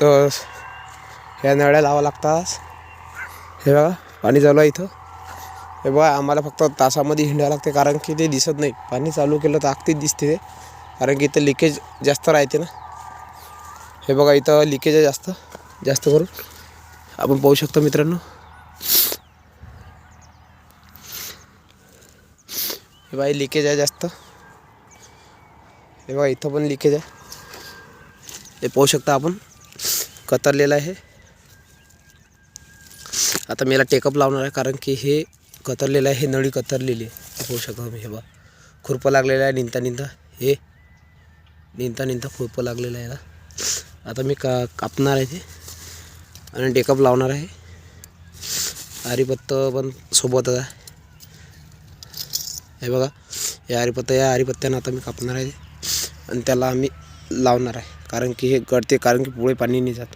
तर ह्या नळ्या लावा लागतात हे बघा पाणी चालू आहे इथं. हे बघा आम्हाला फक्त तासामध्ये हिंडावं लागते कारण की ते दिसत नाही. पाणी चालू केलं तर अगदीच दिसते ते. कारण की इथं लिकेज जास्त राहते ना. हे बघा इथं लिकेज आहे जास्त जास्त करून. आपण पाहू शकतो मित्रांनो. हे बघा लिकेज आहे जास्त. हे बघा इथं पण लिकेज आहे. हे पाहू शकता आपण. कतरलेलं आहे. आता मी याला टेकअप लावणार आहे कारण की हे कतरलेलं आहे हे नळी कतरलेली आहे. होऊ शकतो शकता तुम्ही हे बा खुरपं लागलेलं आहे निंता निंता. हे निंता निंता खुरपं लागलेलं आहे याला. आता मी का कापणार आहे ते. आणि टेकअप लावणार आहे. आरीपत्त पण सोबतच आहे. हे बघा हे आरीपत्ता या आरीपत्त्यानं आता मी कापणार आहे आणि त्याला आम्ही लावणार आहे. कारण की हे गळते कारण की पुढे पाणी नाही जात